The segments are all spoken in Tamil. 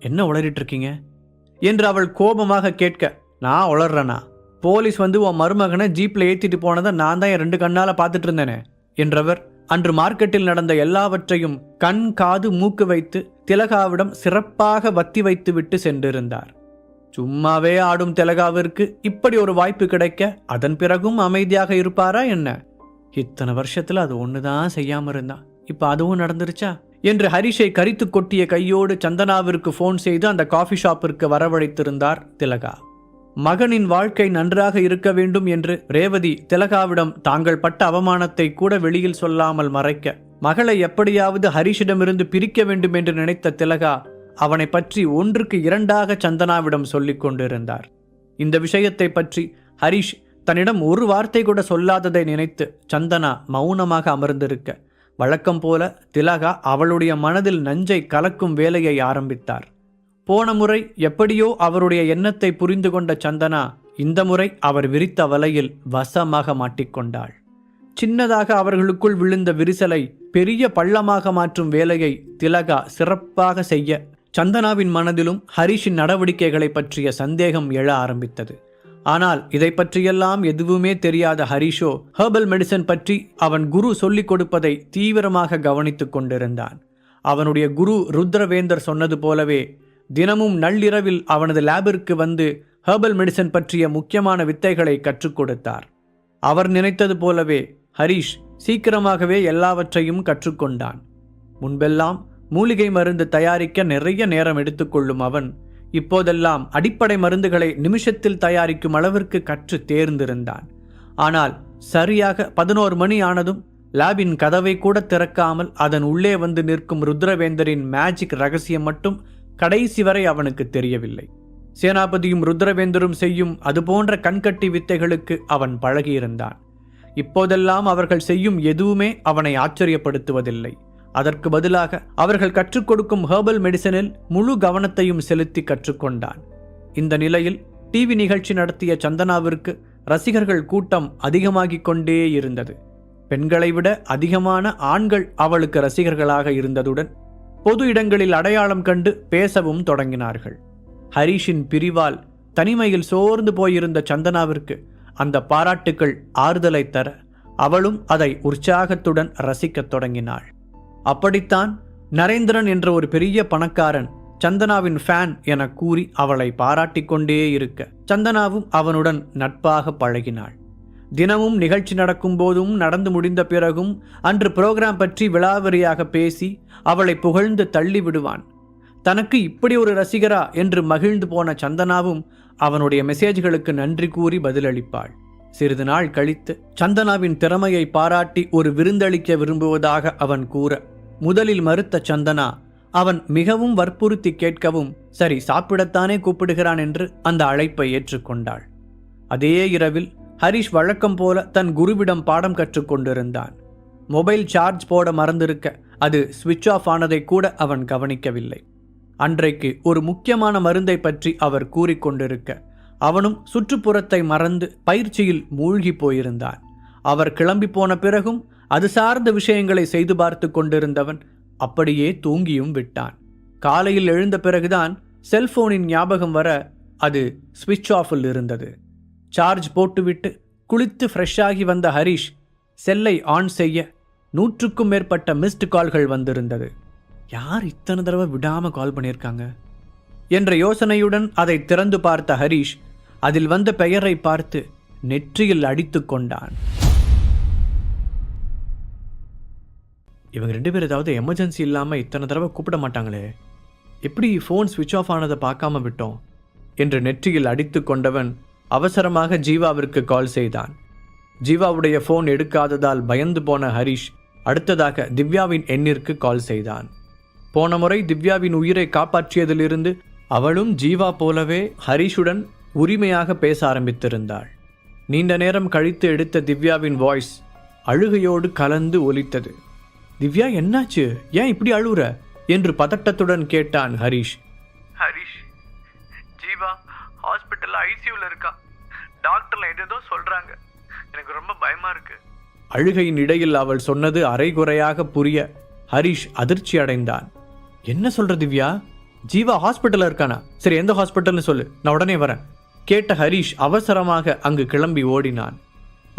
என்ன உளறிட்டு இருக்கீங்க என்று அவள் கோபமாக கேட்க நான் உளர்றேனா? போலீஸ் வந்து உன் மருமகனை ஜீப்பில் ஏற்றிட்டு போனதை நான் தான் என் ரெண்டு கண்ணால் பார்த்துட்டு இருந்தேனே என்றவர் அன்று மார்க்கெட்டில் நடந்த எல்லாவற்றையும் கண் காது மூக்கு வைத்து திலகாவிடம் சிறப்பாக வத்தி வைத்து விட்டு சென்றிருந்தார். சும்மாவே ஆடும் திலகாவிற்கு இப்படி ஒரு வாய்ப்பு கிடைக்க அதன் பிறகும் அமைதியாக இருப்பாரா என்ன? இத்தனை வருஷத்தில் அது ஒன்று தான் செய்யாமல் இருந்தான் இப்போ அதுவும் நடந்துருச்சா? என்று ஹரிஷை கரித்து கொட்டிய கையோடு சந்தனாவிற்கு ஃபோன் செய்து அந்த காஃபி ஷாப்பிற்கு வரவழைத்திருந்தார் திலகா. மகனின் வாழ்க்கை நன்றாக இருக்க வேண்டும் என்று ரேவதி திலகாவிடம் தாங்கள் பட்ட அவமானத்தை கூட வெளியில் சொல்லாமல் மறைக்க மகளை எப்படியாவது ஹரிஷிடமிருந்து பிரிக்க வேண்டும் என்று நினைத்த திலகா அவனை பற்றி ஒன்றுக்கு இரண்டாக சந்தனாவிடம் சொல்லிக் கொண்டிருந்தார். இந்த விஷயத்தை பற்றி ஹரிஷ் தன்னிடம் ஒரு வார்த்தை கூட சொல்லாததை நினைத்து சந்தனா மௌனமாக அமர்ந்திருக்க வழக்கம் போல திலகா அவளுடைய மனதில் நஞ்சை கலக்கும் வேலையை ஆரம்பித்தார். போன முறை எப்படியோ அவருடைய எண்ணத்தை புரிந்து கொண்ட சந்தனா இந்த முறை அவர் விரித்த வலையில் வசமாக மாட்டிக்கொண்டாள் சின்னதாக அவர்களுக்குள் விழுந்த விரிசலை பெரிய பள்ளமாக மாற்றும் வேலையை திலகா சிறப்பாக செய்ய சந்தனாவின் மனதிலும் ஹரிஷின் நடவடிக்கைகளை பற்றிய சந்தேகம் எழ ஆரம்பித்தது. ஆனால் இதை பற்றியெல்லாம் எதுவுமே தெரியாத ஹரிஷோ ஹெர்பல் மெடிசன் பற்றி அவன் குரு சொல்லிக் கொடுப்பதை தீவிரமாக கவனித்துக் கொண்டிருந்தான். அவனுடைய குரு ருத்ரவேந்தர் சொன்னது போலவே தினமும் நள்ளிரவில் அவனது லேபிற்கு வந்து ஹெர்பல் மெடிசன் பற்றிய முக்கியமான வித்தைகளை கற்றுக் கொடுத்தார். அவர் நினைத்தது போலவே ஹரிஷ் சீக்கிரமாகவே எல்லாவற்றையும் கற்றுக்கொண்டான். முன்பெல்லாம் மூலிகை மருந்து தயாரிக்க நிறைய நேரம் எடுத்துக்கொள்ளும் அவன் இப்போதெல்லாம் அடிப்படை மருந்துகளை நிமிஷத்தில் தயாரிக்கும் அளவிற்கு கற்று தேர்ந்திருந்தான். ஆனால் சரியாக பதினோரு மணி ஆனதும் லேபின் கதவை கூட திறக்காமல் அதன் உள்ளே வந்து நிற்கும் ருத்ரவேந்தரின் மேஜிக் ரகசியம் மட்டும் கடைசி வரை அவனுக்கு தெரியவில்லை. சேனாபதியும் ருத்ரவேந்தரும் செய்யும் அதுபோன்ற கண்கட்டி வித்தைகளுக்கு அவன் பழகியிருந்தான். இப்போதெல்லாம் அவர்கள் செய்யும் எதுவுமே அவனை ஆச்சரியப்படுத்துவதில்லை. அதற்கு பதிலாக அவர்கள் கற்றுக் கொடுக்கும் ஹெர்பல் மெடிசனில் முழு கவனத்தையும் செலுத்தி கற்றுக்கொண்டான். இந்த நிலையில் டிவி நிகழ்ச்சி நடத்திய சந்தனாவிற்கு ரசிகர்கள் கூட்டம் அதிகமாகிக் கொண்டே இருந்தது. பெண்களை விட அதிகமான ஆண்கள் அவளுக்கு ரசிகர்களாக இருந்ததுடன் பொது இடங்களில் அடையாளம் கண்டு பேசவும் தொடங்கினார்கள். ஹரிஷின் பிரிவால் தனிமையில் சோர்ந்து போயிருந்த சந்தனாவிற்கு அந்த பாராட்டுக்கள் ஆறுதலை தர அவளும் அதை உற்சாகத்துடன் ரசிக்கத் தொடங்கினாள். அப்படித்தான் நரேந்திரன் என்ற ஒரு பெரிய பணக்காரன் சந்தனாவின் ஃபேன் என கூறி அவளை பாராட்டிக் கொண்டே இருக்க. சந்தனாவும் அவனுடன் நட்பாக பழகினாள். தினமும் நிகழ்ச்சி நடக்கும் போதும் நடந்து முடிந்த பிறகும் அன்று புரோகிராம் பற்றி விளாவரியாக பேசி அவளை புகழ்ந்து தள்ளி விடுவான். தனக்கு இப்படி ஒரு ரசிகரா என்று மகிழ்ந்து போன சந்தனாவும் அவனுடைய மெசேஜ்களுக்கு நன்றி கூறி பதிலளிப்பாள். சிறிது நாள் கழித்து சந்தனாவின் திறமையை பாராட்டி ஒரு விருந்தளிக்க விரும்புவதாக அவன் கூற முதலில் மறுத்த சந்தனா அவன் மிகவும் வற்புறுத்தி கேட்கவும் சரி சாப்பிடத்தானே கூப்பிடுகிறான் என்று அந்த அழைப்பை ஏற்றுக்கொண்டாள். அதே இரவில் ஹரிஷ் வழக்கம் போல தன் குருவிடம் பாடம் கற்றுக்கொண்டிருந்தான் மொபைல் சார்ஜ் போட மறந்திருக்க அது சுவிட்ச் ஆஃப் ஆனதை கூட அவன் கவனிக்கவில்லை. அன்றைக்கு ஒரு முக்கியமான மருந்தை பற்றி அவர் கூறிக்கொண்டிருக்க அவனும் சுற்றுப்புறத்தை மறந்து பயிற்சியில் மூழ்கி போயிருந்தான். அவர் கிளம்பி போன பிறகும் அது சார்ந்த விஷயங்களை செய்து பார்த்து கொண்டிருந்தவன் அப்படியே தூங்கியும் விட்டான். காலையில் எழுந்த பிறகுதான் செல்போனின் ஞாபகம் வர அது ஸ்விட்ச் ஆஃபில் இருந்தது. சார்ஜ் போட்டுவிட்டு குளித்து ஃப்ரெஷ்ஷாகி வந்த ஹரிஷ் செல்லை ஆன் செய்ய நூற்றுக்கும் மேற்பட்ட மிஸ்டு கால்கள் வந்திருந்தது. யார் இத்தனை தடவை விடாமல் கால் பண்ணியிருக்காங்க? என்ற யோசனையுடன் அதை திறந்து பார்த்த ஹரிஷ் அதில் வந்த பெயரை பார்த்து நெற்றியில் அடித்து கொண்டான். இவங்க ரெண்டு பேர் ஏதாவது எமர்ஜென்சி இல்லாமல் இத்தனை தடவை கூப்பிட மாட்டாங்களே. எப்படி ஃபோன் ஸ்விட்ச் ஆஃப் ஆனதை பார்க்காம விட்டோம்? என்று நெற்றியில் அடித்து கொண்டவன் அவசரமாக ஜீவாவிற்கு கால் செய்தான். ஜீவாவுடைய ஃபோன் எடுக்காததால் பயந்து போன ஹரிஷ் அடுத்ததாக திவ்யாவின் எண்ணிற்கு கால் செய்தான். போன முறை திவ்யாவின் உயிரை காப்பாற்றியதிலிருந்து அவளும் ஜீவா போலவே ஹரிஷுடன் உரிமையாக பேச ஆரம்பித்திருந்தாள். நீண்ட நேரம் கழித்து எடுத்த திவ்யாவின் வாய்ஸ் அழுகையோடு கலந்து ஒலித்தது. திவ்யா என்னாச்சு? ஏன் இப்படி அழுவுற? என்று பதட்டத்துடன் கேட்டான் ஹரிஷ். ஹரிஷ் ஜீவா ஹாஸ்பிட்டல் ஐசியூல இருக்கா. டாக்டர்ல ஏதேதோ சொல்றாங்க. எனக்கு ரொம்ப பயமா இருக்கு. அழுகையின் இடையில் அவள் சொன்னது அரைகுறையாக புரிய ஹரிஷ் அதிர்ச்சி அடைந்தான். என்ன சொல்ற திவ்யா? ஜீவா ஹாஸ்பிட்டலில் இருக்கானா? சரி எந்த ஹாஸ்பிட்டல்னு சொல்லு. நான் உடனே வரேன். கேட்ட ஹரீஷ் அவசரமாக அங்கு கிளம்பி ஓடினான்.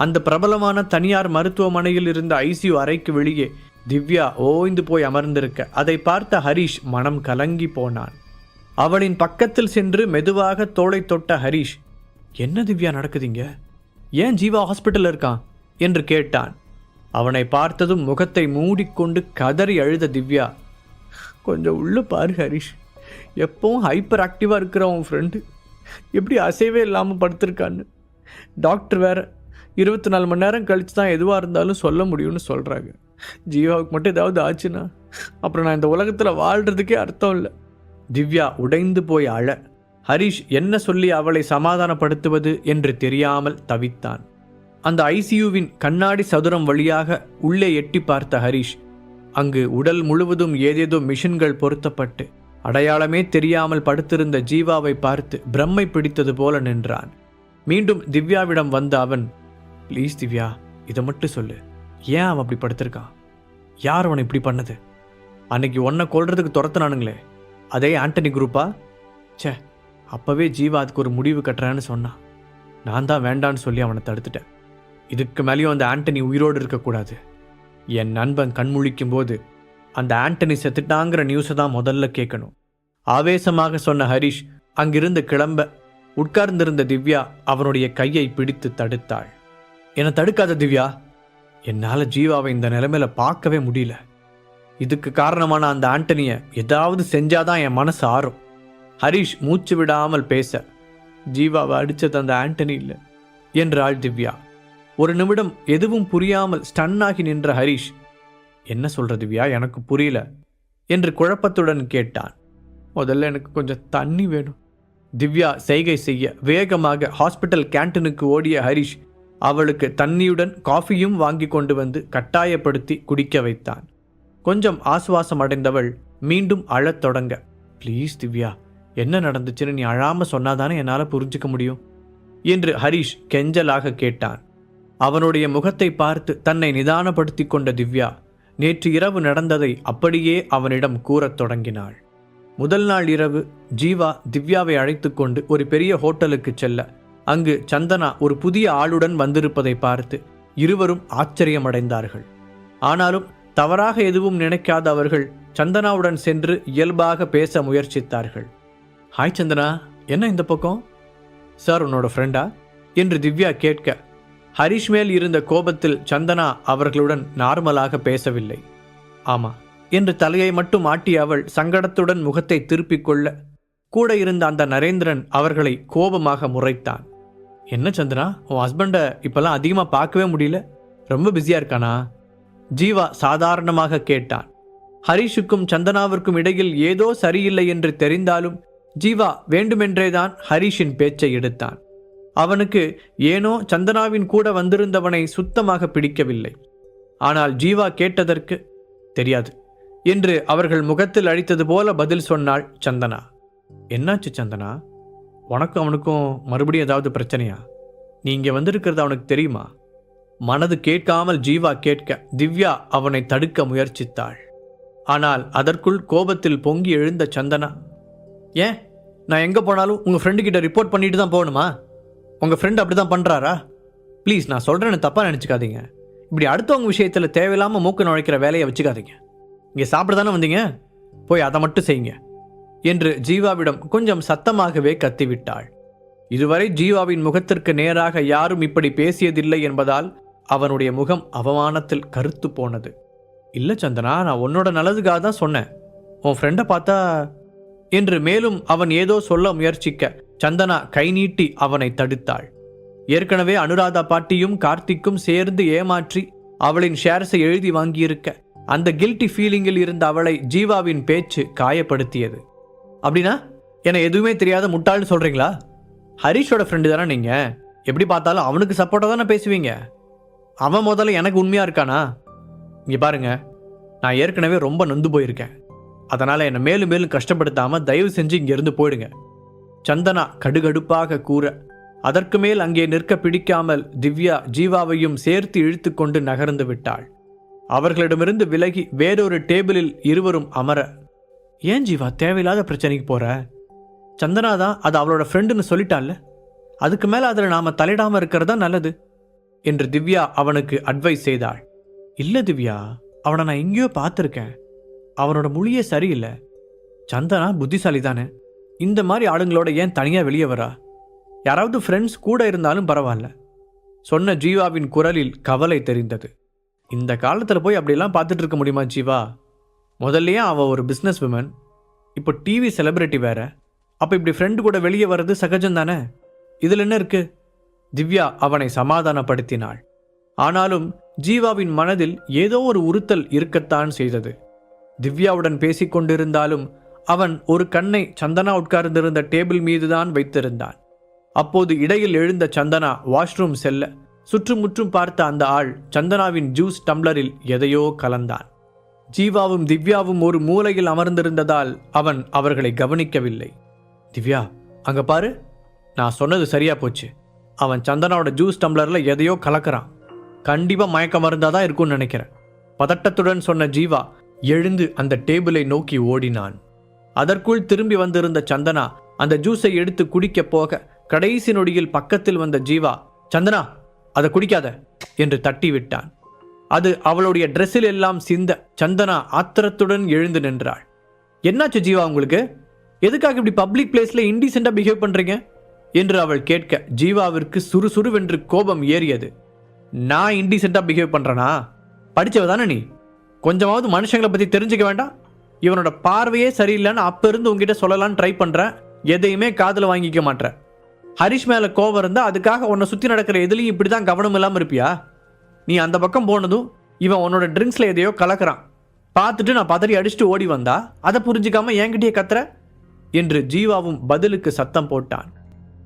அந்த பிரபலமான தனியார் மருத்துவமனையில் இருந்த ஐசியூ அறைக்கு வெளியே திவ்யா ஓய்ந்து போய் அமர்ந்திருக்க அதை பார்த்த ஹரீஷ் மனம் கலங்கி போனான். அவளின் பக்கத்தில் சென்று மெதுவாக தோலை தொட்ட ஹரீஷ் என்ன திவ்யா நடக்குதுங்க? ஏன் ஜீவா ஹாஸ்பிட்டலில் இருக்கான்? என்று கேட்டான். அவனை பார்த்ததும் முகத்தை மூடிக்கொண்டு கதறி அழுத திவ்யா கொஞ்சம் உள்ள பாரு ஹரிஷ் எப்பவும் ஹைப்பர் ஆக்டிவாக இருக்கிற உன் ஃப்ரெண்டு எப்படி அசைவே இல்லாமல் படுத்திருக்கான்னு. டாக்டர் வேற இருபத்தி நாலு மணி நேரம் கழித்து தான் எதுவாக இருந்தாலும் சொல்ல முடியும்னு சொல்கிறாங்க ஜீவாவுக்கு மட்டும் ஏதாவது ஆச்சுன்னா அப்புறம் நான் இந்த உலகத்தில் வாழ்கிறதுக்கே அர்த்தம் இல்லை. திவ்யா உடைந்து போய் அழ. ஹரிஷ் என்ன சொல்லி அவளை சமாதானப்படுத்துவது என்று தெரியாமல் தவித்தான். அந்த ஐசியூவின் கண்ணாடி சதுரம் வழியாக உள்ளே எட்டி பார்த்த ஹரிஷ் அங்கு உடல் முழுவதும் ஏதேதோ மிஷின்கள் பொருத்தப்பட்டு அடையாளமே தெரியாமல் படுத்திருந்த ஜீவாவை பார்த்து பிரம்மை பிடித்தது போல நின்றான். மீண்டும் திவ்யாவிடம் வந்த அவன் ப்ளீஸ் திவ்யா இதை மட்டும் சொல்லு. ஏன் அவன் அப்படி படுத்திருக்கான்? யார் அவனை இப்படி பண்ணது? அன்னைக்கு ஒன்றை கொள்றதுக்கு துரத்துனானுங்களே. அதே ஆண்டனி குரூப்பா? ச்சே அப்போவே ஜீவா அதுக்கு ஒரு முடிவு கட்டுறேன்னு சொன்னான். நான் தான் வேண்டான்னு சொல்லி அவனை தடுத்துட்டேன். இதுக்கு மேலேயும் அந்த ஆண்டனி உயிரோடு இருக்கக்கூடாது. என் நண்பன் கண்முழிக்கும் போது அந்த ஆண்டனி செத்துட்டாங்கிற நியூஸை தான் முதல்ல கேட்கணும். ஆவேசமாக சொன்ன ஹரிஷ் அங்கிருந்து கிளம்ப உட்கார்ந்திருந்த திவ்யா அவனுடைய கையை பிடித்து தடுத்தாள். என்னை தடுக்காத திவ்யா. என்னால் ஜீவாவை இந்த நிலைமையில பார்க்கவே முடியல. இதுக்கு காரணமான அந்த ஆண்டனியை ஏதாவது செஞ்சாதான் என் மனசு ஆறும். ஹரிஷ் மூச்சு விடாமல் பேச ஜீவாவை அடித்தது அந்த ஆண்டனி இல்லை என்றாள் திவ்யா. ஒரு நிமிடம் எதுவும் புரியாமல் ஸ்டன்னாகி நின்ற ஹரிஷ் என்ன சொல்கிறது திவ்யா எனக்கு புரியல. என்று குழப்பத்துடன் கேட்டான். முதல்ல எனக்கு கொஞ்சம் தண்ணி வேணும். திவ்யா செய்கை செய்ய வேகமாக ஹாஸ்பிட்டல் கேண்டீனுக்கு ஓடிய ஹரிஷ் அவளுக்கு தண்ணியுடன் காஃபியும் வாங்கி கொண்டு வந்து கட்டாயப்படுத்தி குடிக்க வைத்தான். கொஞ்சம் ஆசுவாசம் அடைந்தவள் மீண்டும் அழத் தொடங்க ப்ளீஸ் திவ்யா என்ன நடந்துச்சுன்னு நீ அழாமல் சொன்னாதானே என்னால் புரிஞ்சுக்க முடியும்? என்று ஹரிஷ் கெஞ்சலாக கேட்டான். அவனுடைய முகத்தை பார்த்து தன்னை நிதானப்படுத்தி கொண்ட திவ்யா நேற்று இரவு நடந்ததை அப்படியே அவனிடம் கூறத் தொடங்கினாள். முதல் நாள் இரவு ஜீவா திவ்யாவை அழைத்து கொண்டு ஒரு பெரிய ஹோட்டலுக்கு செல்ல அங்கு சந்தனா ஒரு புதிய ஆளுடன் வந்திருப்பதை பார்த்து இருவரும் ஆச்சரியமடைந்தார்கள். ஆனாலும் தவறாக எதுவும் நினைக்காத அவர்கள் சந்தனாவுடன் சென்று இயல்பாக பேச முயற்சித்தார்கள். ஹாய் சந்தனா என்ன இந்த பக்கம்? சார் உன்னோட ஃப்ரெண்டா? என்று திவ்யா கேட்க ஹரிஷ் மேல் இருந்த கோபத்தில் சந்தனா அவர்களுடன் நார்மலாக பேசவில்லை. ஆமா என்று தலையை மட்டும் ஆட்டி அவள் சங்கடத்துடன் முகத்தை திருப்பிக் கொள்ள கூட இருந்த அந்த நரேந்திரன் அவர்களை கோபமாக முறைத்தான். என்ன சந்திரா உன் ஹஸ்பண்டை இப்பெல்லாம் அதிகமாக பார்க்கவே முடியல? ரொம்ப பிஸியாக இருக்கானா? ஜீவா சாதாரணமாக கேட்டான். ஹரிஷுக்கும் சந்தனாவிற்கும் இடையில் ஏதோ சரியில்லை என்று தெரிந்தாலும் ஜீவா வேண்டுமென்றேதான் ஹரிஷின் பேச்சை எடுத்தான். அவனுக்கு ஏனோ சந்தனாவின் கூட வந்திருந்தவனை சுத்தமாக பிடிக்கவில்லை. ஆனால் ஜீவா கேட்டதற்கு தெரியாது என்று அவர்கள் முகத்தில் அழித்தது போல பதில் சொன்னாள் சந்தனா. என்னாச்சு சந்தனா? உனக்கும் அவனுக்கும் மறுபடியும் ஏதாவது பிரச்சனையா? நீங்கள் வந்திருக்கிறது அவனுக்கு தெரியுமா? மனது கேட்காமல் ஜீவா கேட்க திவ்யா அவனை தடுக்க முயற்சித்தாள். ஆனால் அதற்குள் கோபத்தில் பொங்கி எழுந்த சந்தனா ஏன்? நான் எங்கே போனாலும் உங்கள் ஃப்ரெண்டு கிட்ட ரிப்போர்ட் பண்ணிட்டு தான் போகணுமா? உங்கள் ஃப்ரெண்ட் அப்படி தான் பண்ணுறாரா ப்ளீஸ் நான் சொல்கிறேன்னு தப்பாக நினச்சிக்காதீங்க. இப்படி அடுத்தவங்க விஷயத்தில் தேவையில்லாமல் மூக்கு நுழைக்கிற வேலையை வச்சுக்காதீங்க. இங்கே சாப்பிட தானே வந்தீங்க? போய் அதை மட்டும் செய்யுங்க. என்று ஜீவாவிடம் கொஞ்சம் சத்தமாகவே கத்திவிட்டாள். இதுவரை ஜீவாவின் முகத்திற்கு நேராக யாரும் இப்படி பேசியதில்லை என்பதால் அவனுடைய முகம் அவமானத்தில் கருத்து போனது. இல்லை சந்தனா நான் உன்னோட நல்லதுக்காக தான் சொன்னேன். உன் ஃப்ரெண்டை பார்த்தா என்று மேலும் அவன் ஏதோ சொல்ல முயற்சிக்க சந்தனா கை நீட்டி அவனை தடுத்தாள். ஏற்கனவே அனுராதா பாட்டியும் கார்த்திக்கும் சேர்ந்து ஏமாற்றி அவளின் ஷேர்ஸை எழுதி வாங்கியிருக்க அந்த கில்ட்டி ஃபீலிங்கில் இருந்த அவளை ஜீவாவின் பேச்சு காயப்படுத்தியது. அப்படின்னா என்னை எதுவுமே தெரியாத முட்டாள்னு சொல்றீங்களா? ஹரிஷோட ஃப்ரெண்டு தானே நீங்க? எப்படி பார்த்தாலும் அவனுக்கு சப்போர்ட்டாக தானே பேசுவீங்க? அவன் முதல்ல எனக்கு உண்மையா இருக்கானா? இங்கே பாருங்க நான் ஏற்கனவே ரொம்ப நொந்து போயிருக்கேன். அதனால என்னை மேலும் மேலும் கஷ்டப்படுத்தாமல் தயவு செஞ்சு இங்கேருந்து போயிடுங்க. சந்தனா கடுகடுப்பாக கூற அதற்கு மேல் அங்கே நிற்க பிடிக்காமல் திவ்யா ஜீவாவையும் சேர்த்து இழுத்து கொண்டு நகர்ந்து விட்டாள். அவர்களிடமிருந்து விலகி வேறொரு டேபிளில் இருவரும் அமர ஏன் ஜீவா தேவையில்லாத பிரச்சனைக்கு போற? சந்தனா தான் அது அவளோட ஃப்ரெண்டுன்னு சொல்லிட்டால அதுக்கு மேலே அதில் நாம் தலையிடாமல் இருக்கிறது தான் நல்லது? என்று திவ்யா அவனுக்கு அட்வைஸ் செய்தாள். இல்லை திவ்யா அவனை நான் எங்கேயோ பார்த்துருக்கேன். அவனோட மொழியே சரியில்லை. சந்தனா புத்திசாலி தானே இந்த மாதிரி ஆளுங்களோட ஏன் தனியாக வெளியே வரா? யாராவது ஃப்ரெண்ட்ஸ் கூட இருந்தாலும் பரவாயில்ல. சொன்ன ஜீவாவின் குரலில் கவலை தெரிந்தது. இந்த காலத்தில் போய் அப்படிலாம் பார்த்துட்டு இருக்க முடியுமா ஜீவா? முதல்லயே அவள் ஒரு பிஸ்னஸ் விமன் இப்போ டிவி செலிப்ரிட்டி வேற. அப்போ இப்படி ஃப்ரெண்டு கூட வெளியே வர்றது சகஜம் தானே? இதில் என்ன இருக்கு? திவ்யா அவனை சமாதானப்படுத்தினாள். ஆனாலும் ஜீவாவின் மனதில் ஏதோ ஒரு உறுத்தல் இருக்கத்தான் செய்தது. திவ்யாவுடன் பேசிக் கொண்டிருந்தாலும் அவன் ஒரு கண்ணை சந்தனா உட்கார்ந்திருந்த டேபிள் மீதுதான் வைத்திருந்தான். அப்போது இடையில் எழுந்த சந்தனா வாஷ்ரூம் செல்ல சுற்றுமுற்றும் பார்த்த அந்த ஆள் சந்தனாவின் ஜூஸ் டம்ளரில் எதையோ கலந்தான். ஜீவாவும் திவ்யாவும் ஒரு மூலையில் அமர்ந்திருந்ததால் அவன் அவர்களை கவனிக்கவில்லை. திவ்யா அங்க பாரு. நான் சொன்னது சரியா போச்சு. அவன் சந்தனாவோட ஜூஸ் டம்ளர்ல எதையோ கலக்கிறான். கண்டிப்பா மயக்க மருந்தா தான் இருக்கும்னு நினைக்கிறேன். பதட்டத்துடன் சொன்ன ஜீவா எழுந்து அந்த டேபிளை நோக்கி ஓடினான். அதற்குள் திரும்பி வந்திருந்த சந்தனா அந்த ஜூஸை எடுத்து குடிக்க போக கடைசி நொடியில் பக்கத்தில் வந்த ஜீவா சந்தனா அதை குடிக்காத என்று தட்டி விட்டான் அது அவளுடைய ட்ரெஸ்ஸில் எல்லாம் சிந்த சந்தனா ஆத்திரத்துடன் எழுந்து நின்றாள். என்னாச்சு ஜீவா உங்களுக்கு? எதுக்காக இப்படி பப்ளிக் பிளேஸில் இன்டீசெண்டா பிஹேவ் பண்ணுறீங்க என்று அவள் கேட்க ஜீவாவிற்கு சுறுசுறுவென்று கோபம் ஏறியது. நான் இன்டீசெண்டா பிஹேவ் பண்ணுறேனா படித்தவ தானே நீ? கொஞ்சமாவது மனுஷங்களை பற்றி தெரிஞ்சுக்க வேண்டாம்? இவனோட பார்வையே சரியில்லைன்னு அப்போ இருந்து உங்ககிட்ட சொல்லலான்னு ட்ரை பண்ணுறேன் எதையுமே காதில் வாங்கிக்க மாட்டேன் ஹரிஷ் மேலே கோபம் இருந்தால் அதுக்காக உன்னை சுற்றி நடக்கிற எதுலையும் இப்படிதான் கவனம் இல்லாமல் இருப்பியா? நீ அந்த பக்கம் போனதும் இவன் உன்னோட ட்ரிங்க்ஸில் எதையோ கலக்கிறான். பார்த்துட்டு நான் பதறி அடிச்சுட்டு ஓடி வந்தா அதை புரிஞ்சுக்காம என்கிட்டயே கத்துற? என்று ஜீவாவும் பதிலுக்கு சத்தம் போட்டான்.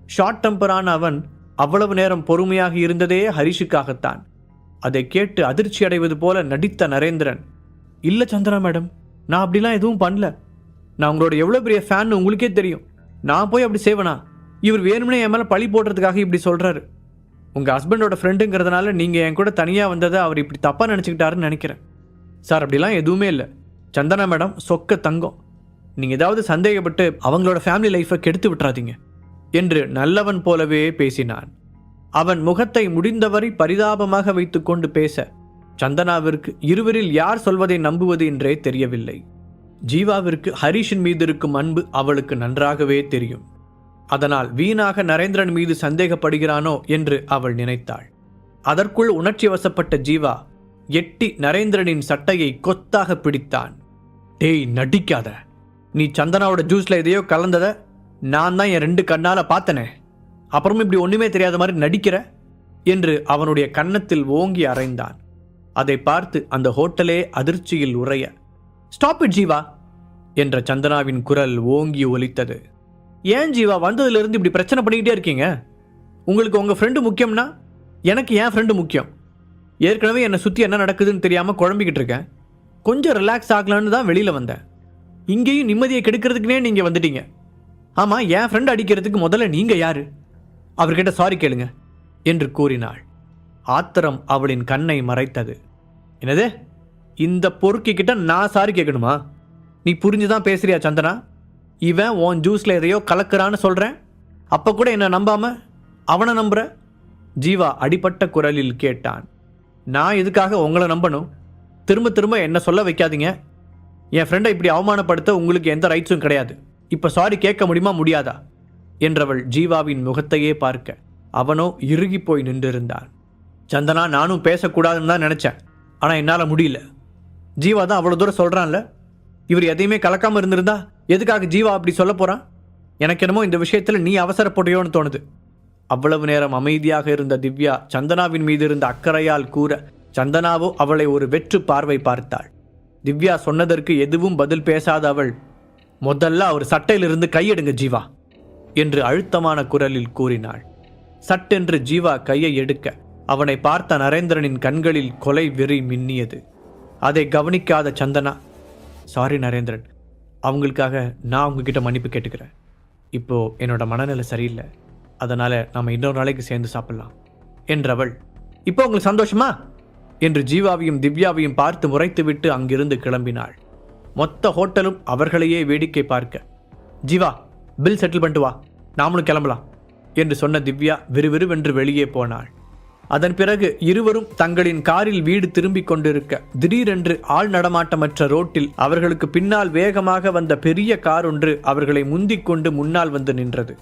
ஷார்ட் டெம்பரான அவன் அவ்வளவு நேரம் பொறுமையாக இருந்ததே ஹரிஷுக்காகத்தான். அதை கேட்டு அதிர்ச்சி அடைவது போல நடித்த நரேந்திரன் இல்லை சந்திரா மேடம் நான் அப்படிலாம் எதுவும் பண்ணல. நான் உங்களோட எவ்வளோ பெரிய ஃபேன் உங்களுக்கே தெரியும். நான் போய் அப்படி செய்வேனா? இவர் வேணும்னே என் மேலே பழி போடுறதுக்காக இப்படி சொல்கிறாரு உங்கள் ஹஸ்பண்டோட ஃப்ரெண்டுங்கிறதுனால நீங்கள் என் கூட தனியாக வந்ததை அவர் இப்படி தப்பாக நினச்சிக்கிட்டாருன்னு நினைக்கிறேன். சார் அப்படிலாம் எதுவுமே இல்லை. சந்தனா மேடம் சொக்க தங்கம். நீங்கள் ஏதாவது சந்தேகப்பட்டு அவங்களோட ஃபேமிலி லைஃப்பை கெடுத்து விட்டுறாதீங்க. என்று நல்லவன் போலவே பேசினான். அவன் முகத்தை முடிந்தவரை பரிதாபமாக வைத்துக்கொண்டு பேச சந்தனாவிற்கு இருவரில் யார் சொல்வதை நம்புவது என்றே தெரியவில்லை. ஜீவாவிற்கு ஹரிஷின் மீது இருக்கும் அன்பு அவளுக்கு நன்றாகவே தெரியும். அதனால் வீணாக நரேந்திரன் மீது சந்தேகப்படுகிறானோ என்று அவள் நினைத்தாள். அதற்குள் உணர்ச்சி வசப்பட்ட ஜீவா எட்டி நரேந்திரனின் சட்டையை கொத்தாக பிடித்தான். டேய் நடிக்காத. நீ சந்தனாவோட ஜூஸ்ல எதையோ கலந்தத? நான் தான் என் ரெண்டு கண்ணால பார்த்தனே. அப்புறமும் இப்படி ஒண்ணுமே தெரியாத மாதிரி நடிக்கிற? என்று அவனுடைய கன்னத்தில் ஓங்கி அறைந்தான். அதை பார்த்து அந்த ஹோட்டலே அதிர்ச்சியில் உறைய. ஸ்டாப் இட் ஜீவா என்ற சந்தனாவின் குரல் ஓங்கி ஒலித்தது. ஏன் ஜீவா வந்ததுலேருந்து இப்படி பிரச்சனை பண்ணிக்கிட்டே இருக்கீங்க? உங்களுக்கு உங்கள் ஃப்ரெண்டு முக்கியம்னா? எனக்கு என் ஃப்ரெண்டு முக்கியம். ஏற்கனவே என்னை சுற்றி என்ன நடக்குதுன்னு தெரியாமல் குழம்பிக்கிட்டு இருக்கேன். கொஞ்சம் ரிலாக்ஸ் ஆகலான்னு தான் வெளியில் வந்தேன். இங்கேயும் நிம்மதியை கெடுக்கிறதுக்குனே நீங்கள் வந்துட்டீங்க. ஆமாம் என் ஃப்ரெண்ட் அடிக்கிறதுக்கு முதல்ல நீங்கள் யார்? அவர்கிட்ட சாரி கேளுங்க என்று கூறினாள். ஆத்திரம் அவளின் கண்ணை மறைத்தது. என்னது? இந்த பொறுக்கிக்கிட்ட நான் சாரி கேட்கணுமா? நீ புரிஞ்சு தான் பேசுறியா சந்தனா? இவன் உன் ஜூஸில் எதையோ கலக்குறான்னு சொல்கிறேன் அப்போ கூட என்னை நம்பாம? அவனை நம்புற? ஜீவா அடிப்பட்ட குரலில் கேட்டான். நான் எதுக்காக உங்களை நம்பணும்? திரும்ப திரும்ப என்ன சொல்ல வைக்காதீங்க. என் ஃப்ரெண்டை இப்படி அவமானப்படுத்த உங்களுக்கு எந்த ரைட்ஸும் கிடையாது. இப்போ சாரி கேட்க முடியுமா முடியாதா? என்றவள் ஜீவாவின் முகத்தையே பார்க்க. அவனோ இறுகி போய் நின்றிருந்தான். சந்தனா நானும் பேசக்கூடாதுன்னு தான் நினச்சேன். ஆனால் என்னால் முடியல. ஜீவா தான் அவ்வளோ தூரம் சொல்கிறான்ல இவர் எதையுமே கலக்காமல் இருந்திருந்தா எதுக்காக ஜீவா அப்படி சொல்ல போகிறான் எனக்கு என்னமோ இந்த விஷயத்தில் நீ அவசரப்படுறியோன்னு தோணுது. அவ்வளவு நேரம் அமைதியாக இருந்த திவ்யா சந்தனாவின் மீது இருந்த அக்கறையால் கூற சந்தனாவோ அவளை ஒரு வெற்று பார்வை பார்த்தாள். திவ்யா சொன்னதற்கு எதுவும் பதில் பேசாத அவள் முதல்ல அவர் சட்டையிலிருந்து கையெடுங்க ஜீவா என்று அழுத்தமான குரலில் கூறினாள். சட்டென்று ஜீவா கையை எடுக்க அவனை பார்த்த நரேந்திரனின் கண்களில் கொலை வெறி மின்னியது. அதை கவனிக்காத சந்தனா சாரி நரேந்திரன். அவங்களுக்காக நான் உங்ககிட்ட மன்னிப்பு கேட்டுக்கிறேன். இப்போது என்னோட மனநிலை சரியில்லை. அதனால் நாம் இன்னொரு நாளைக்கு சேர்ந்து சாப்பிடலாம். என்றவள் இப்போ உங்களுக்கு சந்தோஷமா? என்று ஜீவாவையும் திவ்யாவையும் பார்த்து முறைத்துவிட்டு அங்கிருந்து கிளம்பினாள். மொத்த ஹோட்டலும் அவர்களையே வேடிக்கை பார்க்க ஜீவா பில் செட்டில் பண்ணிட்டு வா. நாமளும் கிளம்பலாம். என்று சொன்ன திவ்யா விறுவிறுவென்று வெளியே போனாள். அதன் பிறகு இருவரும் தங்களின் காரில் வீடு திரும்பிக் கொண்டிருக்க திடீரென்று ஆள் நடமாட்டமற்ற ரோட்டில் அவர்களுக்கு பின்னால் வேகமாக வந்த பெரிய கார் ஒன்று அவர்களை முந்திக் கொண்டு முன்னால் வந்து நின்றது.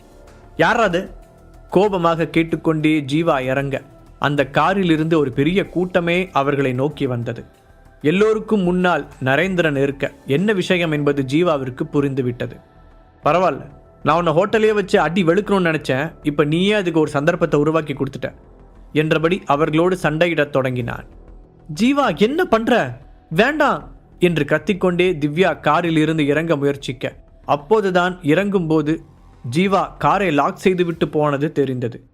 யார் அது கோபமாக கேட்டுக்கொண்டே ஜீவா இறங்க. அந்த காரிலிருந்து ஒரு பெரிய கூட்டமே அவர்களை நோக்கி வந்தது. எல்லோருக்கும் முன்னால் நரேந்திரன் இருக்க என்ன விஷயம் என்பது ஜீவாவிற்கு புரிந்துவிட்டது. பரவாயில்ல நான் உன்னை ஹோட்டலே வச்சு அடி வெளுக்கணும்னு நினச்சேன். இப்போ நீயே அதுக்கு ஒரு சந்தர்ப்பத்தை உருவாக்கி கொடுத்துட்ட. என்றபடி அவர்களோடு சண்டையிடத் தொடங்கினான். ஜீவா என்ன பண்ற? வேண்டாம் என்று கத்திக்கொண்டே திவ்யா காரில் இருந்து இறங்க முயற்சிக்க. அப்போதுதான் இறங்கும்போது ஜீவா காரை லாக் செய்துவிட்டு போனது தெரிந்தது.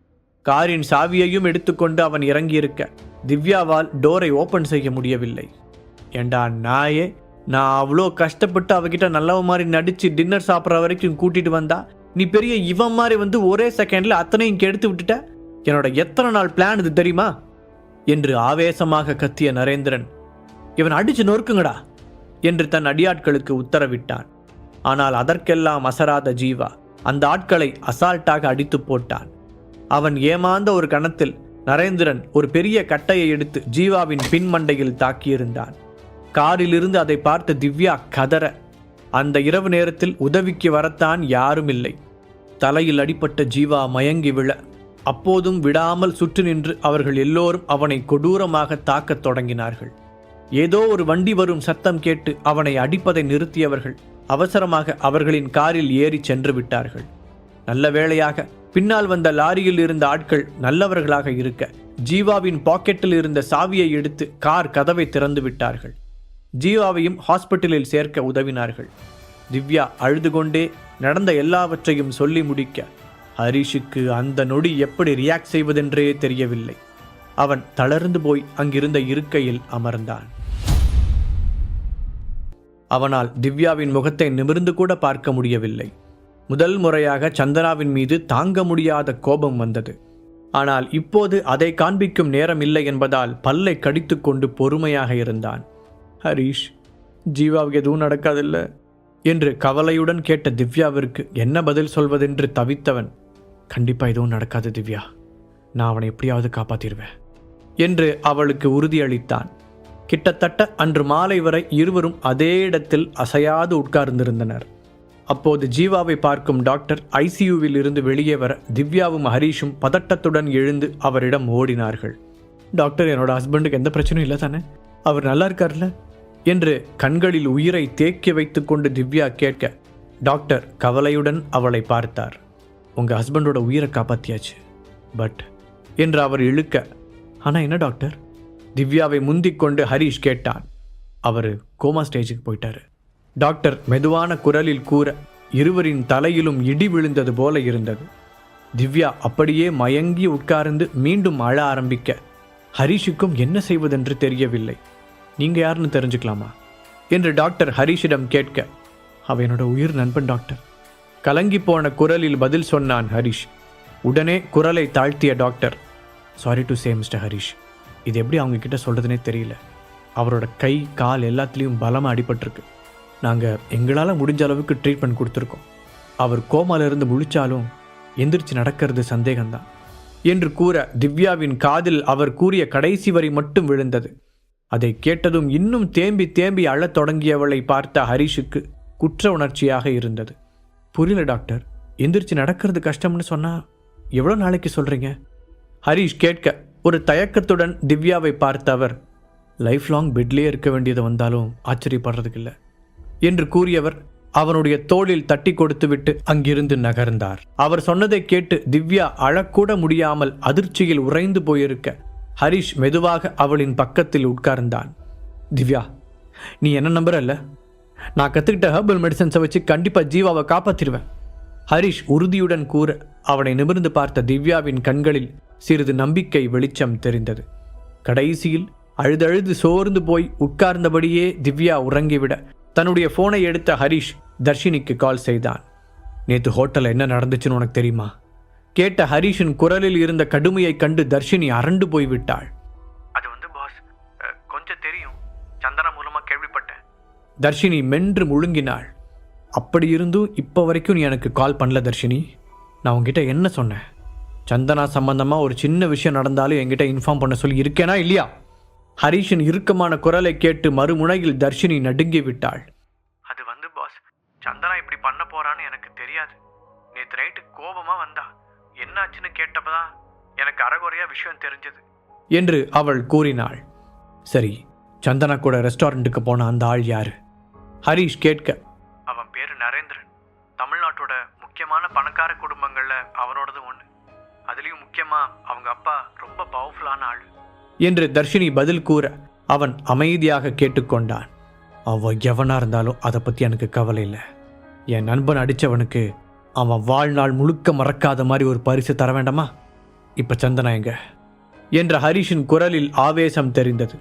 காரின் சாவியையும் எடுத்துக்கொண்டு அவன் இறங்கியிருக்க திவ்யாவால் டோரை ஓபன் செய்ய முடியவில்லை. ஏண்டா நாயே நான் அவ்வளோ கஷ்டப்பட்டு அவகிட்ட நல்லவ மாதிரி நடிச்சு டின்னர் சாப்பிட்ற வரைக்கும் கூட்டிட்டு வந்தா நீ பெரிய இவன் மாதிரி வந்து ஒரே செகண்ட்ல அத்தனையும் கெடுத்து விட்டுட்ட? என்னோட எத்தனை நாள் பிளான் இது தெரியுமா? என்று ஆவேசமாக கத்திய நரேந்திரன் இவன் அடிச்சு நொறுக்குங்கடா என்று தன் அடியாட்களுக்கு உத்தரவிட்டான். ஆனால் அதற்கெல்லாம் அசராத ஜீவா அந்த ஆட்களை அசால்ட்டாக அடித்து போட்டான். அவன் ஏமாந்த ஒரு கணத்தில் நரேந்திரன் ஒரு பெரிய கட்டையை எடுத்து ஜீவாவின் பின்மண்டையில் தாக்கியிருந்தான். காரிலிருந்து அதை பார்த்த திவ்யா கதற அந்த இரவு நேரத்தில் உதவிக்கு வரத்தான் யாரும் இல்லை. தலையில் அடிபட்ட ஜீவா மயங்கி விழ அப்போதும் விடாமல் சுற்றி நின்று அவர்கள் எல்லோரும் அவனை கொடூரமாக தாக்கத் தொடங்கினார்கள். ஏதோ ஒரு வண்டி வரும் சத்தம் கேட்டு அவனை அடிப்பதை நிறுத்தியவர்கள் அவசரமாக அவர்களின் காரில் ஏறி சென்று விட்டார்கள். நல்ல வேளையாக பின்னால் வந்த லாரியில் இருந்த ஆட்கள் நல்லவர்களாக இருக்க ஜீவாவின் பாக்கெட்டில் இருந்த சாவியை எடுத்து கார் கதவை திறந்து விட்டார்கள். ஜீவாவையும் ஹாஸ்பிட்டலில் சேர்க்க உதவினார்கள். திவ்யா அழுது கொண்டே நடந்த எல்லாவற்றையும் சொல்லி முடிக்க ஹரிஷுக்கு அந்த நொடி எப்படி ரியாக்ட் செய்வதென்றே தெரியவில்லை. அவன் தளர்ந்து போய் அங்கிருந்த இருக்கையில் அமர்ந்தான். அவனால் திவ்யாவின் முகத்தை நிமிர்ந்து கூட பார்க்க முடியவில்லை. முதல் முறையாக சந்தனாவின் மீது தாங்க முடியாத கோபம் வந்தது. ஆனால் இப்போது அதை காண்பிக்கும் நேரம் இல்லை என்பதால் பல்லை கடித்துக்கொண்டு பொறுமையாக இருந்தான். ஹரீஷ் ஜீவாவுக்கு எதுவும் நடக்காதில்ல? என்று கவலையுடன் கேட்ட திவ்யாவிற்கு என்ன பதில் சொல்வதென்று தவித்தவன் கண்டிப்பாக எதுவும் நடக்காது திவ்யா. நான் அவனை எப்படியாவது காப்பாற்றிடுவேன் என்று அவளுக்கு உறுதியளித்தான். கிட்டத்தட்ட அன்று மாலை வரை இருவரும் அதே இடத்தில் அசையாது உட்கார்ந்திருந்தனர். அப்போது ஜீவாவை பார்க்கும் டாக்டர் ஐசியூவில் இருந்து வெளியே வர திவ்யாவும் ஹரீஷும் பதட்டத்துடன் எழுந்து அவரிடம் ஓடினார்கள். டாக்டர் என்னோட ஹஸ்பண்டுக்கு எந்த பிரச்சனையும் இல்லை தானே? அவர் நல்லா இருக்கார்ல? என்று கண்களில் உயிரை தேக்கி வைத்துக்கொண்டு திவ்யா கேட்க டாக்டர் கவலையுடன் அவளை பார்த்தார். உங்கள் ஹஸ்பண்டோட உயிரை காப்பாத்தியாச்சு. பட் என்று அவர் இழுக்க ஆனால் என்ன டாக்டர் திவ்யாவை முந்திக்கொண்டு ஹரீஷ் கேட்டான். அவர் கோமா ஸ்டேஜுக்கு போயிட்டாரு. டாக்டர் மெதுவான குரலில் கூற இருவரின் தலையிலும் இடி விழுந்தது போல இருந்தது. திவ்யா அப்படியே மயங்கி உட்கார்ந்து மீண்டும் அழ ஆரம்பிக்க ஹரிஷுக்கும் என்ன செய்வதென்று தெரியவில்லை. நீங்கள் யாருன்னு தெரிஞ்சுக்கலாமா? என்று டாக்டர் ஹரிஷிடம் கேட்க அவ என்னோட உயிர் நண்பன் டாக்டர் கலங்கி போன குரலில் பதில் சொன்னான் ஹரிஷ். உடனே குரலை தாழ்த்திய doctor sorry to say mister Harish. இது எப்படி அவங்க கிட்ட சொல்கிறதுனே தெரியல. அவரோட கை கால் எல்லாத்துலேயும் பலமாக அடிபட்டிருக்கு. நாங்கள் எங்களால் முடிஞ்ச அளவுக்கு ட்ரீட்மெண்ட் கொடுத்துருக்கோம். அவர் கோமால இருந்து முழிச்சாலும் எந்திரிச்சு நடக்கிறது சந்தேகம்தான் என்று கூற திவ்யாவின் காதில் அவர் கூறிய கடைசி வரி மட்டும் விழுந்தது. அதை கேட்டதும் இன்னும் தேம்பி தேம்பி அழத் தொடங்கியவளை பார்த்த ஹரிஷுக்கு குற்ற உணர்ச்சியாக இருந்தது. புரியல டாக்டர். எந்திரிச்சு நடக்கிறது கஷ்டம்னு சொன்னா எவ்வளோ நாளைக்கு சொல்கிறீங்க ஹரிஷ் கேட்க ஒரு தயக்கத்துடன் திவ்யாவை பார்த்த அவர் லைஃப் லாங் பெட்லேயே இருக்க வேண்டியது வந்தாலும் ஆச்சரியப்படுறதுக்கு இல்லை என்று கூறியவர் அவனுடைய தோளில் தட்டி கொடுத்துவிட்டு அங்கிருந்து நகர்ந்தார். அவர் சொன்னதை கேட்டு திவ்யா அழக்கூட முடியாமல் அதிர்ச்சியில் உறைந்து போயிருக்க ஹரிஷ் மெதுவாக அவளின் பக்கத்தில் உட்கார்ந்தான். திவ்யா நீ என்ன நம்புற இல்ல? நான் கற்றுக்கிட்ட ஹெர்பல் மெடிசன்ஸை வச்சு கண்டிப்பாக ஜீவாவை காப்பாற்றிடுவேன் ஹரிஷ் உறுதியுடன் கூற அவனை நிமிர்ந்து பார்த்த திவ்யாவின் கண்களில் சிறிது நம்பிக்கை வெளிச்சம் தெரிந்தது. கடைசியில் அழுதழுது சோர்ந்து போய் உட்கார்ந்தபடியே திவ்யா உறங்கிவிட தன்னுடைய ஃபோனை எடுத்த ஹரிஷ் தர்ஷினிக்கு கால் செய்தான். நேற்று ஹோட்டலில் என்ன நடந்துச்சுன்னு உனக்கு தெரியுமா? கேட்ட ஹரிஷின் குரலில் இருந்த கடுமையை கண்டு தர்ஷினி அரண்டு போய்விட்டாள். தர்ஷினி மென்று முழுங்கினாள். அப்படி இருந்தும் இப்போ வரைக்கும் நீ எனக்கு கால் பண்ணல தர்ஷினி. நான் உங்ககிட்ட என்ன சொன்னேன்? சந்தனா சம்பந்தமாக ஒரு சின்ன விஷயம் நடந்தாலும் என்கிட்ட இன்ஃபார்ம் பண்ண சொல்லி இருக்கேனா இல்லையா? ஹரீஷின் இறுக்கமான குரலை கேட்டு மறுமுனையில் தர்ஷினி நடுங்கி விட்டாள். அது வந்து பாஸ் சந்தனா இப்படி பண்ண போறான்னு எனக்கு தெரியாது. நேற்று நைட்டு கோபமா வந்தா. என்னாச்சுன்னு கேட்டப்பதான் எனக்கு அறகுறையா விஷயம் தெரிஞ்சது. என்று அவள் கூறினாள். சரி சந்தனா கூட ரெஸ்டாரண்ட்டுக்கு போன அந்த ஆள் யாரு? ஹரீஷ் கேட்க அவன் பேரு நரேந்திரன். தமிழ்நாட்டோட முக்கியமான பணக்கார குடும்பங்கள்ல அவனோடது ஒண்ணு. அதுலயும் முக்கியமா அவங்க அப்பா ரொம்ப பவர்ஃபுல்லான ஆளு. என்று தர்ஷினி பதில் கூற அவன் அமைதியாக கேட்டுக்கொண்டான். அவ எவனா இருந்தாலும் அதை பற்றி எனக்கு கவலை இல்லை. என் நண்பன் அடித்தவனுக்கு அவன் வாழ்நாள் முழுக்க மறக்காத மாதிரி ஒரு பரிசு தர வேண்டாமா? இப்போ சந்தனா எங்க? என்ற ஹரிஷின் குரலில் ஆவேசம் தெரிந்தது.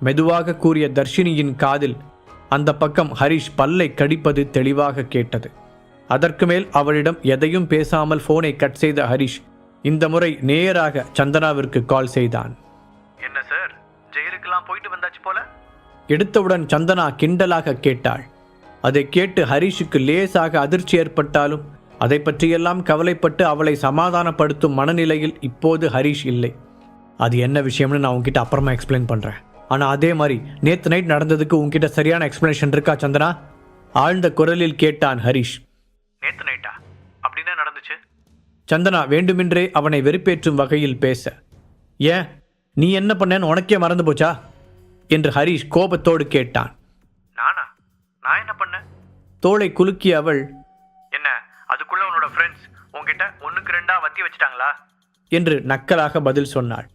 மெதுவாக கூறிய தர்ஷினியின் காதில் அந்த பக்கம் ஹரிஷ் பல்லை கடிப்பது தெளிவாக கேட்டது. அதற்கு மேல் அவளிடம் எதையும் பேசாமல் போனை கட் செய்த ஹரிஷ் இந்த முறை நேராக சந்தனாவிற்கு கால் செய்தான். என்ன சார் ஜெயிலுக்கெல்லாம் போயிட்டு வந்தாச்சு போல? எடுத்தவுடன் சந்தனா கிண்டலாக கேட்டாள். அதை கேட்டு ஹரிஷுக்கு லேசாக அதிர்ச்சி ஏற்பட்டாலும் அதை பற்றியெல்லாம் கவலைப்பட்டு அவளை சமாதானப்படுத்தும் மனநிலையில் இப்போது ஹரிஷ் இல்லை. அது என்ன விஷயம்னு நான் உன்கிட்ட அப்புறமா எக்ஸ்பிளைன் பண்ணுறேன் ஆனால் அதே மாதிரி நேற்று நைட் நடந்ததுக்கு உன்கிட்ட சரியான எக்ஸ்பிளனேஷன் இருக்கா சந்தனா? ஆழ்ந்த குரலில் கேட்டான் ஹரிஷ். நேத்து நைட்டா? அப்படின்னா நடந்துச்சு. சந்தனா வேண்டுமென்றே அவனை வெறுப்பேற்றும் வகையில் பேச. ஏன்? நீ என்ன பண்ணேன்னு உனக்கே மறந்து போச்சா? என்று ஹரிஷ் கோபத்தோடு கேட்டான். நானா? நான் என்ன பண்ணேன்? தோளை குலுக்கிய அவள் என்ன அதுக்குள்ள உன்னோட ஃப்ரெண்ட்ஸ் உன்கிட்ட ஒண்ணுக்கு ரெண்டா வத்தி வச்சுட்டாங்களா? என்று நக்கலாக பதில் சொன்னாள்.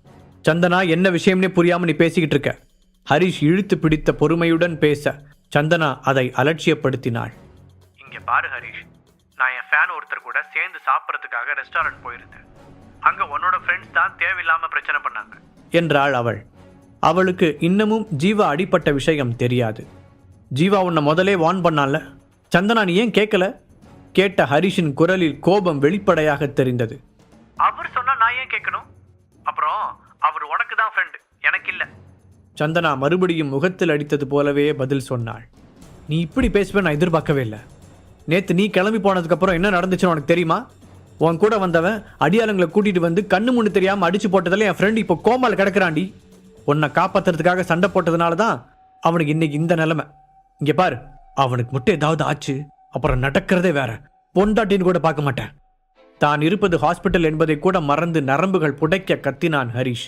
சந்தனா என்ன விஷயம்னே புரியாம நீ பேசிக்கிட்டு இருக்க? ஹரிஷ் இழுத்து பிடித்த பொறுமையுடன் பேச சந்தனா அதை அலட்சியப்படுத்தினாள். இங்க பாரு ஹரிஷ் நான் என் ஃபேன் ஒருத்தர் கூட சேர்ந்து சாப்பிட்றதுக்காக ரெஸ்டாரண்ட் போயிருந்தேன். அங்க உன்னோட ஃப்ரெண்ட்ஸ் தான் தேவையில்லாம பிரச்சனை பண்ணாங்க. என்றாள் அவள். அவளுக்கு இன்னமும் ஜீவா அடிப்பட்ட விஷயம் தெரியாது. ஜீவா உன்னை முதலே வார்ன் பண்ணான்ல? சந்தனா நீ ஏன் கேட்கல கேட்ட ஹரிஷின் குரலில் கோபம் வெளிப்படையாக தெரிந்தது. அவர் சொன்னா நான் ஏன் கேட்கணும் அப்புறம் உனக்கு தான் ஃப்ரெண்டு எனக்கு இல்லை சந்தனா மறுபடியும் முகத்தில் அடித்தது போலவே பதில் சொன்னாள். நீ இப்படி பேசுவேன் நான் எதிர்பார்க்கவே இல்லை. நேற்று நீ கிளம்பி போனதுக்கப்புறம் என்ன நடந்துச்சுன்னு உனக்கு தெரியுமா? உன் கூட வந்தவன் அடியாளுங்களை கூட்டிகிட்டு வந்து கண்ணு முன்னு தெரியாமல் அடிச்சு போட்டதில் என் ஃப்ரெண்ட் இப்போ கோமால் கிடக்குறாண்டி உன்னை காப்பாத்துறதுக்காக சண்டை போட்டதுனால தான் அவனுக்கு இன்னைக்கு இந்த நிலமை. இங்கே பாரு அவனுக்கு மட்டும் ஏதாவது ஆச்சு அப்புறம் நடக்கிறதே வேற. பொண்டாட்டின்னு கூட பார்க்க மாட்டேன். தான் இருப்பது ஹாஸ்பிட்டல் என்பதை கூட மறந்து நரம்புகள் புடைக்க கத்தினான் ஹரிஷ்.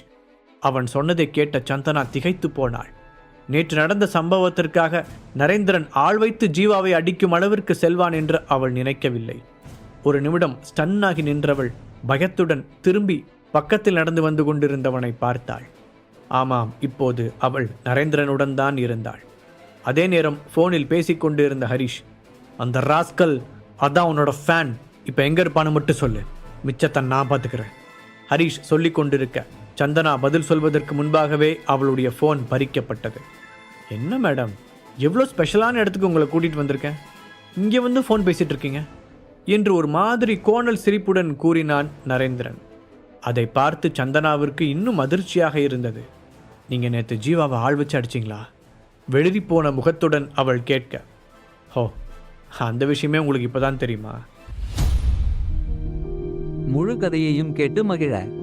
அவன் சொன்னதை கேட்ட சந்தனா திகைத்து போனாள். நேற்று நடந்த சம்பவத்திற்காக நரேந்திரன் ஆள் வைத்து ஜீவாவை அடிக்கும் அளவிற்கு செல்வான் என்று அவள் நினைக்கவில்லை. ஒரு நிமிடம் ஸ்டன்னாகி நின்றவள் பயத்துடன் திரும்பி பக்கத்தில் நடந்து வந்து கொண்டிருந்தவனை பார்த்தாள். ஆமாம் இப்போது அவள் நரேந்திரனுடன் தான் இருந்தாள். அதே நேரம் ஃபோனில் பேசிக்கொண்டிருந்த ஹரிஷ் அந்த ராஸ்கல் அதான் உன்னோட ஃபேன் இப்போ எங்கே இருப்பான்னு மட்டும் சொல்லு. மிச்சத்தை நான் பார்த்துக்கிறேன் ஹரிஷ் சொல்லிக் கொண்டிருக்க சந்தனா பதில் சொல்வதற்கு முன்பாகவே அவளுடைய ஃபோன் பறிக்கப்பட்டது. என்ன மேடம் எவ்வளோ ஸ்பெஷலான இடத்துக்கு உங்களை கூட்டிகிட்டு வந்திருக்கேன்? இங்கே வந்து ஃபோன் பேசிகிட்டு இருக்கீங்க? என்று ஒரு மாதிரி கோணல் சிரிப்புடன் கூறினான் நரேந்திரன். அதை பார்த்து சந்தனாவிற்கு இன்னும் அதிர்ச்சியாக இருந்தது. நீங்கள் நேற்று ஜீவாவை ஆள் வச்சு அடிச்சிங்களா? வெளிரி போன முகத்துடன் அவள் கேட்க ஹோ அந்த விஷயமே உங்களுக்கு இப்போதான் தெரியுமா? முழு கதையையும் கேட்டு மகிழ.